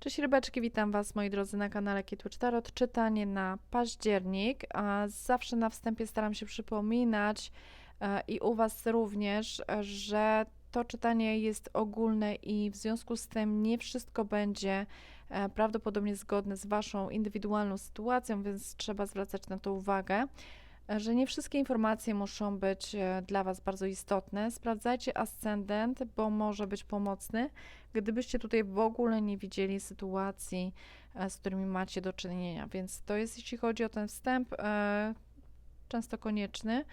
Cześć rybeczki, witam Was moi drodzy na kanale Kitwitch Tarot. Czytanie na październik. Zawsze na wstępie staram się przypominać e, i u Was również, że to czytanie jest ogólne i w związku z tym nie wszystko będzie e, prawdopodobnie zgodne z Waszą indywidualną sytuacją, więc trzeba zwracać na to uwagę że nie wszystkie informacje muszą być e, dla Was bardzo istotne. Sprawdzajcie ascendent, bo może być pomocny, gdybyście tutaj w ogóle nie widzieli sytuacji, e, z którymi macie do czynienia. Więc to jest, jeśli chodzi o ten wstęp, e, często konieczny.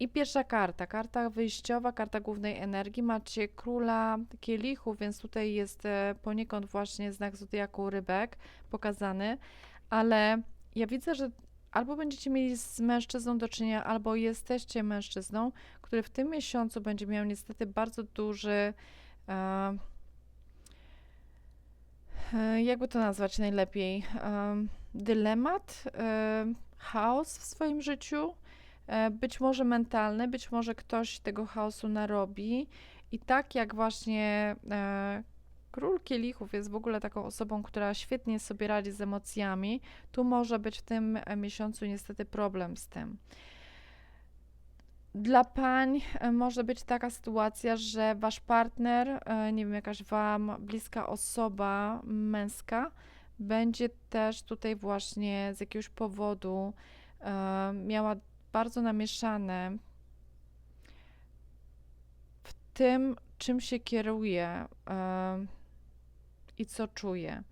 I pierwsza karta, karta wyjściowa, karta głównej energii. Macie króla kielichów, więc tutaj jest poniekąd właśnie znak zodiaku rybek pokazany, ale ja widzę, że albo będziecie mieli z mężczyzną do czynienia, albo jesteście mężczyzną, który w tym miesiącu będzie miał niestety bardzo duży. E, e, jakby to nazwać najlepiej? E, dylemat, e, chaos w swoim życiu, e, być może mentalny, być może ktoś tego chaosu narobi. I tak jak właśnie e, Król kielichów jest w ogóle taką osobą, która świetnie sobie radzi z emocjami. Tu może być w tym miesiącu niestety problem z tym. Dla pań e, może być taka sytuacja, że wasz partner, e, nie wiem, jakaś wam bliska osoba męska, będzie też tutaj właśnie z jakiegoś powodu e, miała bardzo namieszane w tym, czym się kieruje i co czuję.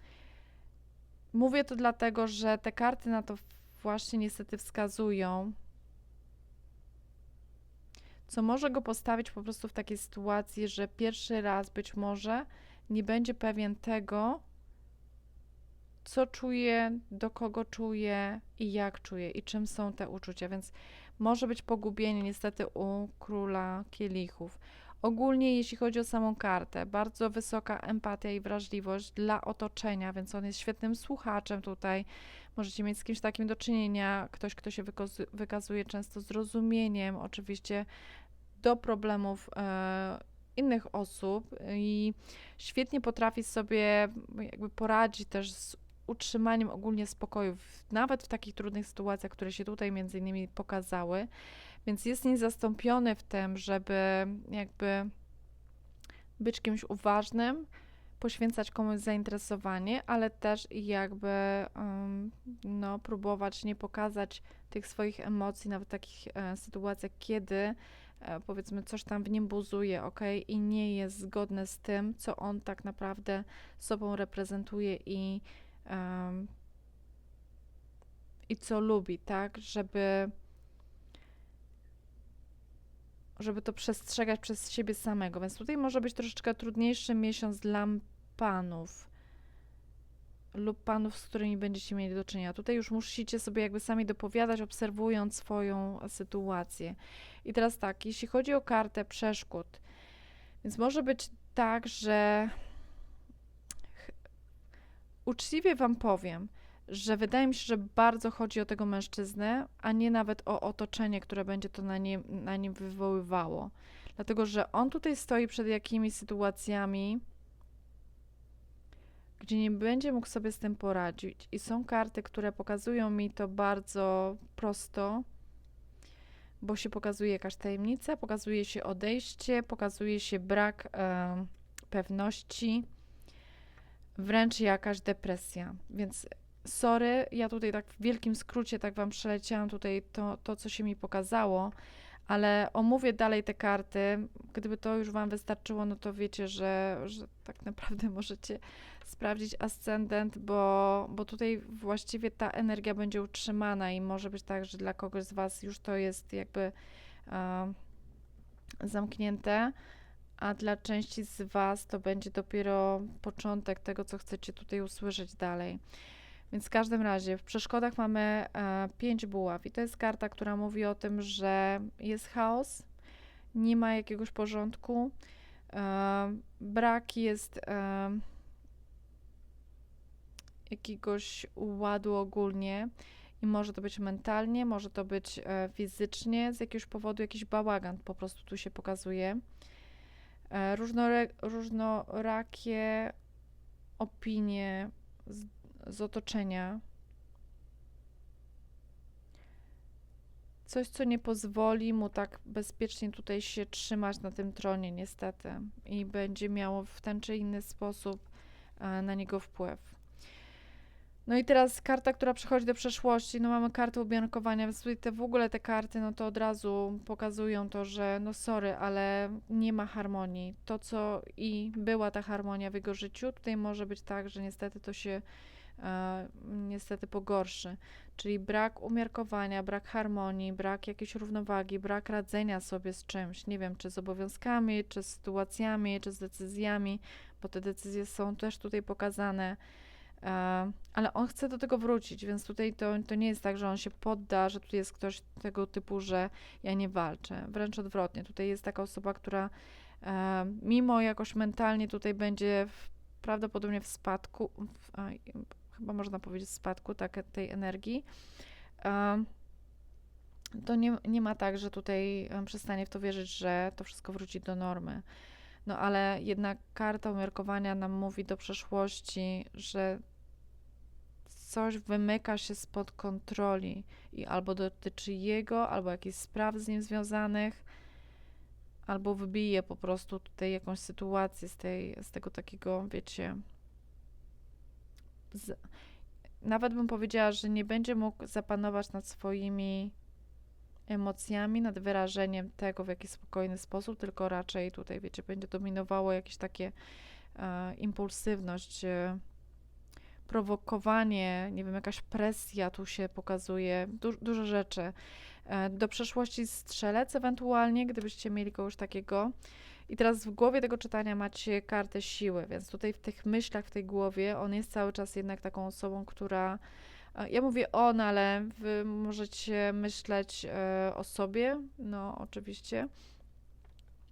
Mówię to dlatego, że te karty na to właśnie niestety wskazują, co może go postawić po prostu w takiej sytuacji, że pierwszy raz być może nie będzie pewien tego, co czuje, do kogo czuje i jak czuje i czym są te uczucia, więc może być pogubienie niestety u króla kielichów. Ogólnie, jeśli chodzi o samą kartę, bardzo wysoka empatia i wrażliwość dla otoczenia, więc on jest świetnym słuchaczem tutaj. Możecie mieć z kimś takim do czynienia, ktoś, kto się wykazuje często zrozumieniem, oczywiście do problemów e, innych osób i świetnie potrafi sobie jakby poradzić też z utrzymaniem ogólnie spokoju, nawet w takich trudnych sytuacjach, które się tutaj między innymi pokazały. Więc jest niezastąpiony w tym, żeby jakby być kimś uważnym, poświęcać komuś zainteresowanie, ale też jakby um, no, próbować nie pokazać tych swoich emocji, nawet w takich e, sytuacjach, kiedy e, powiedzmy coś tam w nim buzuje, ok, i nie jest zgodne z tym, co on tak naprawdę sobą reprezentuje i, um, i co lubi, tak, żeby żeby to przestrzegać przez siebie samego. Więc tutaj może być troszeczkę trudniejszy miesiąc dla panów lub panów, z którymi będziecie mieli do czynienia. Tutaj już musicie sobie jakby sami dopowiadać, obserwując swoją sytuację. I teraz tak, jeśli chodzi o kartę przeszkód, więc może być tak, że uczciwie Wam powiem, że wydaje mi się, że bardzo chodzi o tego mężczyznę, a nie nawet o otoczenie, które będzie to na nim, na nim wywoływało. Dlatego, że on tutaj stoi przed jakimiś sytuacjami, gdzie nie będzie mógł sobie z tym poradzić. I są karty, które pokazują mi to bardzo prosto, bo się pokazuje jakaś tajemnica, pokazuje się odejście, pokazuje się brak e, pewności, wręcz jakaś depresja. Więc sorry, ja tutaj tak w wielkim skrócie tak wam przeleciałam tutaj to, to co się mi pokazało, ale omówię dalej te karty. Gdyby to już wam wystarczyło, no to wiecie, że, że tak naprawdę możecie sprawdzić ascendent, bo, bo tutaj właściwie ta energia będzie utrzymana i może być tak, że dla kogoś z was już to jest jakby zamknięte a dla części z Was to będzie dopiero początek tego, co chcecie tutaj usłyszeć dalej. Więc w każdym razie w przeszkodach mamy e, pięć buław i to jest karta, która mówi o tym, że jest chaos, nie ma jakiegoś porządku, e, brak jest e, jakiegoś ładu ogólnie i może to być mentalnie, może to być e, fizycznie, z jakiegoś powodu jakiś bałagan po prostu tu się pokazuje. E, różnorakie opinie z, z otoczenia. Coś, co nie pozwoli mu tak bezpiecznie tutaj się trzymać na tym tronie, niestety, i będzie miało w ten czy inny sposób e, na niego wpływ. No i teraz karta, która przechodzi do przeszłości, no mamy kartę umiarkowania, więc tutaj te, w ogóle te karty, no to od razu pokazują to, że no sorry, ale nie ma harmonii. To, co i była ta harmonia w jego życiu, tutaj może być tak, że niestety to się e, niestety pogorszy. Czyli brak umiarkowania, brak harmonii, brak jakiejś równowagi, brak radzenia sobie z czymś, nie wiem, czy z obowiązkami, czy z sytuacjami, czy z decyzjami, bo te decyzje są też tutaj pokazane. E, ale on chce do tego wrócić, więc tutaj to, to nie jest tak, że on się podda, że tutaj jest ktoś tego typu, że ja nie walczę. Wręcz odwrotnie. Tutaj jest taka osoba, która e, mimo jakoś mentalnie tutaj będzie w, prawdopodobnie w spadku, w, a, chyba można powiedzieć w spadku tak, tej energii, e, to nie, nie ma tak, że tutaj przestanie w to wierzyć, że to wszystko wróci do normy. No ale jednak karta umiarkowania nam mówi do przeszłości, że coś wymyka się spod kontroli i albo dotyczy jego, albo jakichś spraw z nim związanych, albo wybije po prostu tutaj jakąś sytuację z, tej, z tego takiego, wiecie, z, nawet bym powiedziała, że nie będzie mógł zapanować nad swoimi emocjami, nad wyrażeniem tego w jakiś spokojny sposób, tylko raczej tutaj, wiecie, będzie dominowało jakieś takie e, impulsywność, e, prowokowanie, nie wiem, jakaś presja tu się pokazuje, du dużo rzeczy. E, do przeszłości strzelec ewentualnie, gdybyście mieli kogoś takiego. I teraz w głowie tego czytania macie kartę siły, więc tutaj w tych myślach, w tej głowie, on jest cały czas jednak taką osobą, która. E, ja mówię on, ale wy możecie myśleć e, o sobie, no oczywiście,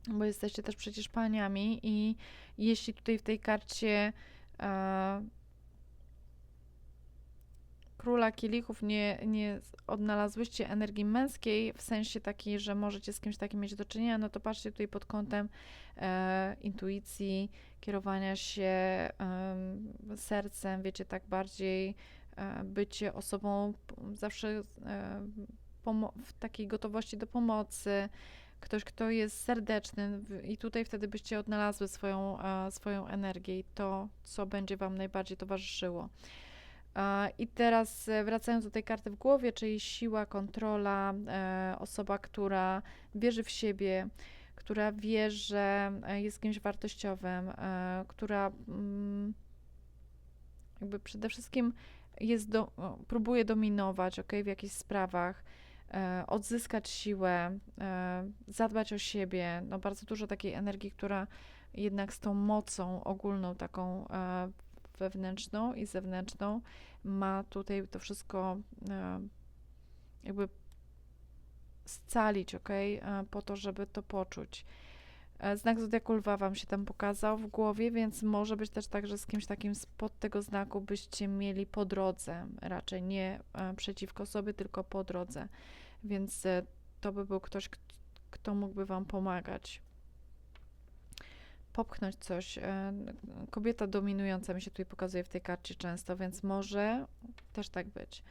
bo jesteście też przecież paniami i jeśli tutaj w tej karcie króla kielichów nie, nie odnalazłyście energii męskiej, w sensie takiej, że możecie z kimś takim mieć do czynienia, no to patrzcie tutaj pod kątem e, intuicji, kierowania się e, sercem, wiecie, tak bardziej e, bycie osobą zawsze e, w takiej gotowości do pomocy, ktoś, kto jest serdeczny i tutaj wtedy byście odnalazły swoją, e, swoją energię i to, co będzie Wam najbardziej towarzyszyło. I teraz e, wracając do tej karty w głowie, czyli siła, kontrola, e, osoba, która wierzy w siebie, która wie, że e, jest kimś wartościowym, która mm, jakby przede wszystkim jest do, próbuje dominować okay, w jakichś sprawach, odzyskać siłę, zadbać o siebie. No bardzo dużo takiej energii, która jednak z tą mocą ogólną, taką wewnętrzną i zewnętrzną, ma tutaj to wszystko e, jakby scalić, ok, e, po to, żeby to poczuć. E, znak Zodiaku Lwa Wam się tam pokazał w głowie, więc może być też tak, że z kimś takim spod tego znaku byście mieli po drodze, raczej nie przeciwko sobie, tylko po drodze. Więc to by był ktoś, kto mógłby Wam pomagać popchnąć coś. E, kobieta dominująca mi się tutaj pokazuje w tej karcie często, więc może też tak być.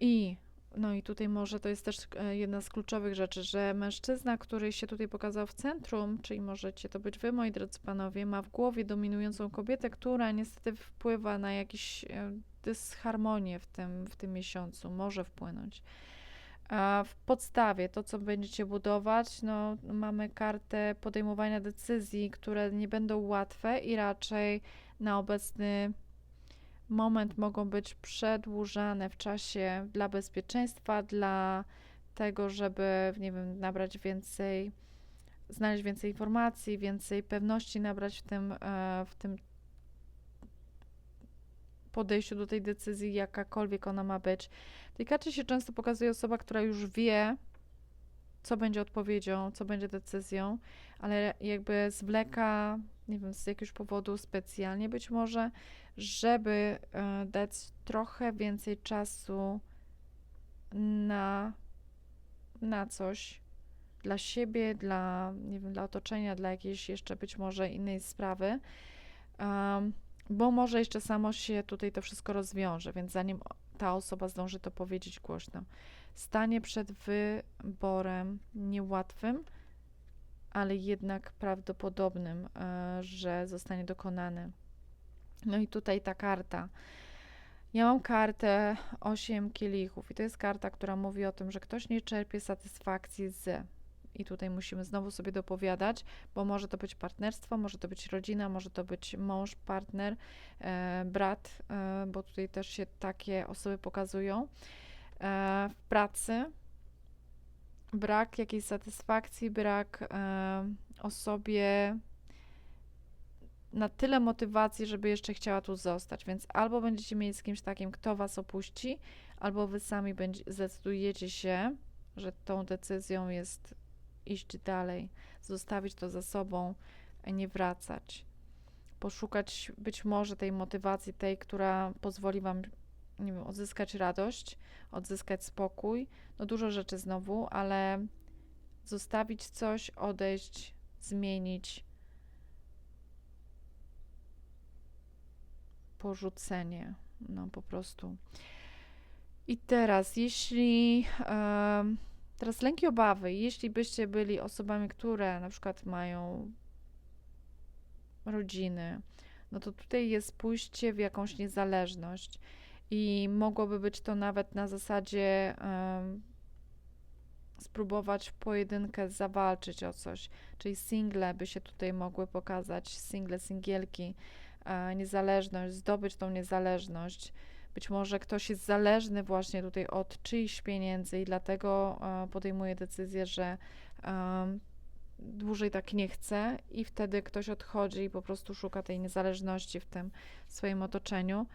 I no i tutaj może to jest też e, jedna z kluczowych rzeczy, że mężczyzna, który się tutaj pokazał w centrum, czyli możecie to być wy, moi drodzy panowie, ma w głowie dominującą kobietę, która niestety wpływa na jakieś e, dysharmonię w tym, w tym miesiącu, może wpłynąć. A w podstawie, to co będziecie budować, no, mamy kartę podejmowania decyzji, które nie będą łatwe i raczej na obecny moment mogą być przedłużane w czasie dla bezpieczeństwa, dla tego, żeby, nie wiem, nabrać więcej, znaleźć więcej informacji, więcej pewności nabrać w tym, e, w tym podejściu do tej decyzji, jakakolwiek ona ma być. Karcie się często pokazuje osoba, która już wie, co będzie odpowiedzią, co będzie decyzją, ale jakby zwleka, nie wiem, z jakiegoś powodu specjalnie być może, żeby e, dać trochę więcej czasu na, na coś dla siebie, dla, nie wiem, dla otoczenia, dla jakiejś jeszcze być może innej sprawy. Um, bo może jeszcze samo się tutaj to wszystko rozwiąże, więc zanim ta osoba zdąży to powiedzieć głośno, stanie przed wyborem niełatwym, ale jednak prawdopodobnym, e, że zostanie dokonany. No i tutaj ta karta. Ja mam kartę 8 kielichów i to jest karta, która mówi o tym, że ktoś nie czerpie satysfakcji z. I tutaj musimy znowu sobie dopowiadać, bo może to być partnerstwo, może to być rodzina, może to być mąż, partner, e, brat, e, bo tutaj też się takie osoby pokazują. E, w pracy brak jakiejś satysfakcji, brak e, osobie na tyle motywacji, żeby jeszcze chciała tu zostać. Więc albo będziecie mieli z kimś takim, kto was opuści, albo wy sami będzie, zdecydujecie się, że tą decyzją jest iść dalej, zostawić to za sobą, nie wracać. Poszukać być może tej motywacji, tej, która pozwoli wam, nie wiem, odzyskać radość, odzyskać spokój. No dużo rzeczy znowu, ale zostawić coś, odejść, zmienić. Porzucenie, no po prostu. I teraz, jeśli teraz lęki, obawy, jeśli byście byli osobami, które na przykład mają rodziny, no to tutaj jest pójście w jakąś niezależność i mogłoby być to nawet na zasadzie spróbować w pojedynkę zawalczyć o coś, czyli single by się tutaj mogły pokazać, single, singielki, niezależność, zdobyć tą niezależność. Być może ktoś jest zależny właśnie tutaj od czyichś pieniędzy i dlatego e, podejmuje decyzję, że em, dłużej tak nie chce i wtedy ktoś odchodzi i po prostu szuka tej niezależności w tym swoim otoczeniu.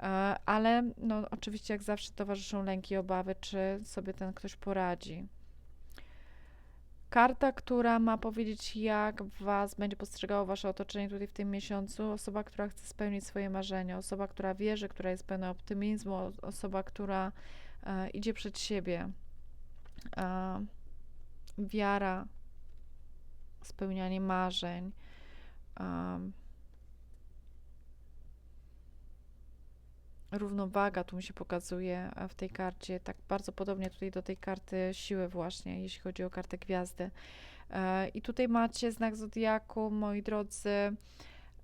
E, Ale no, oczywiście, jak zawsze, towarzyszą lęki i obawy, czy sobie ten ktoś poradzi. Karta, która ma powiedzieć, jak Was będzie postrzegało Wasze otoczenie tutaj w tym miesiącu. Osoba, która chce spełnić swoje marzenia, osoba, która wierzy, która jest pełna optymizmu, osoba, która e, idzie przed siebie. E, wiara, spełnianie marzeń. em, równowaga tu mi się pokazuje e, w tej karcie, tak bardzo podobnie tutaj do tej karty siły właśnie, jeśli chodzi o kartę gwiazdy. E, I tutaj macie znak zodiaku, moi drodzy,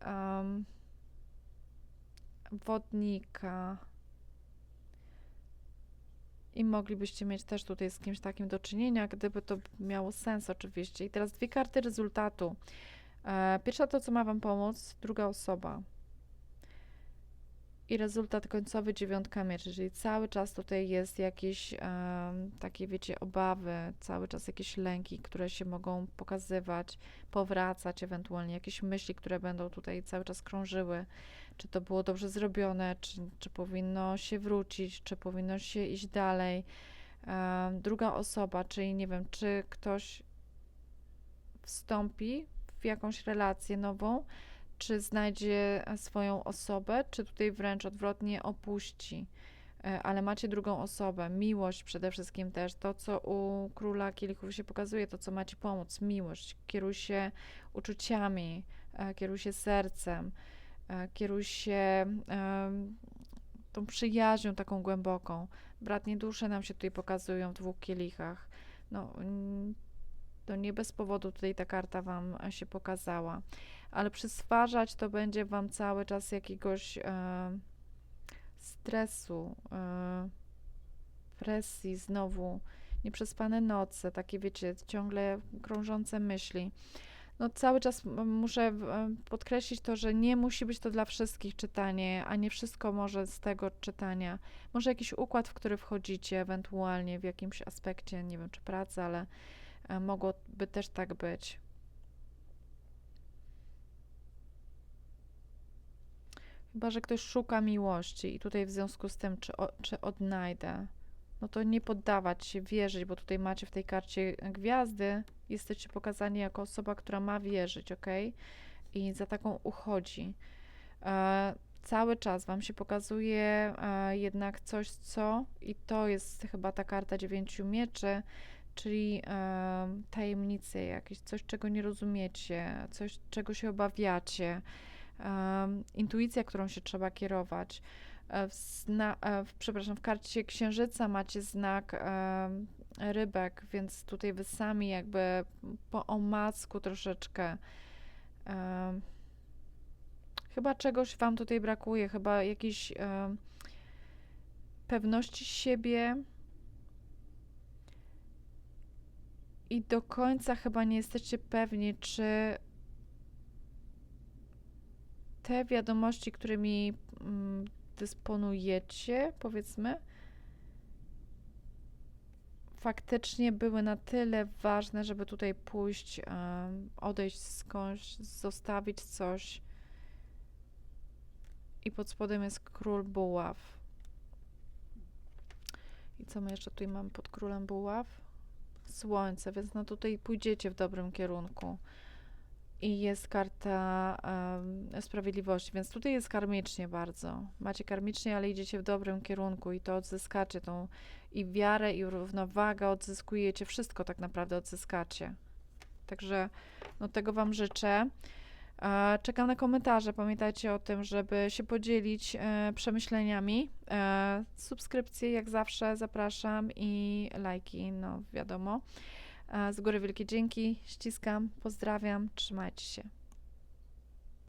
em, wodnika. I moglibyście mieć też tutaj z kimś takim do czynienia, gdyby to miało sens oczywiście. I teraz dwie karty rezultatu. E, Pierwsza to, co ma Wam pomóc, druga osoba. I rezultat końcowy dziewiątka mieczy, czyli cały czas tutaj jest jakieś em, takie, wiecie, obawy, cały czas jakieś lęki, które się mogą pokazywać, powracać, ewentualnie jakieś myśli, które będą tutaj cały czas krążyły. Czy to było dobrze zrobione, czy, czy powinno się wrócić, czy powinno się iść dalej. Em, druga osoba, czyli nie wiem, czy ktoś wstąpi w jakąś relację nową, czy znajdzie e, swoją osobę, czy tutaj wręcz odwrotnie opuści. E, Ale macie drugą osobę, miłość przede wszystkim też, to co u króla kielichów się pokazuje, to co ma ci pomóc, miłość. Kieruj się uczuciami, e, kieruj się sercem, kieruj się tą przyjaźnią taką głęboką. Bratnie dusze nam się tutaj pokazują w dwóch kielichach. No, nie bez powodu tutaj ta karta Wam e, się pokazała, ale przyswarzać to będzie Wam cały czas jakiegoś e, stresu, e, presji, znowu nieprzespane noce, takie wiecie, ciągle krążące myśli. No cały czas muszę e, podkreślić to, że nie musi być to dla wszystkich czytanie, a nie wszystko może z tego czytania. Może jakiś układ, w który wchodzicie, ewentualnie w jakimś aspekcie, nie wiem, czy pracy, ale mogłoby też tak być. Chyba, że ktoś szuka miłości i tutaj w związku z tym, czy, o, czy odnajdę, no to nie poddawać się, wierzyć, bo tutaj macie w tej karcie gwiazdy, jesteście pokazani jako osoba, która ma wierzyć, ok? I za taką uchodzi. E, cały czas Wam się pokazuje e, jednak coś, co, i to jest chyba ta karta dziewięciu mieczy, czyli tajemnice jakieś, coś, czego nie rozumiecie, coś, czego się obawiacie. intuicja, którą się trzeba kierować. E, W, zna, e, w, przepraszam, w karcie księżyca macie znak rybek, więc tutaj wy sami jakby po omacku troszeczkę. chyba czegoś wam tutaj brakuje, chyba jakiejś pewności siebie. I do końca chyba nie jesteście pewni, czy te wiadomości, którymi mm, dysponujecie, powiedzmy, faktycznie były na tyle ważne, żeby tutaj pójść, odejść skądś, zostawić coś. I pod spodem jest król buław. I co my jeszcze tutaj mamy pod królem buław? Słońce, więc no tutaj pójdziecie w dobrym kierunku. I jest karta em, sprawiedliwości, więc tutaj jest karmicznie bardzo. Macie karmicznie, ale idziecie w dobrym kierunku i to odzyskacie tą i wiarę, i równowagę odzyskujecie, wszystko tak naprawdę odzyskacie. Także no tego Wam życzę. Czekam na komentarze. Pamiętajcie o tym, żeby się podzielić e, przemyśleniami. E, subskrypcje, jak zawsze, zapraszam i lajki, no wiadomo. E, z góry wielkie dzięki, ściskam, pozdrawiam, trzymajcie się.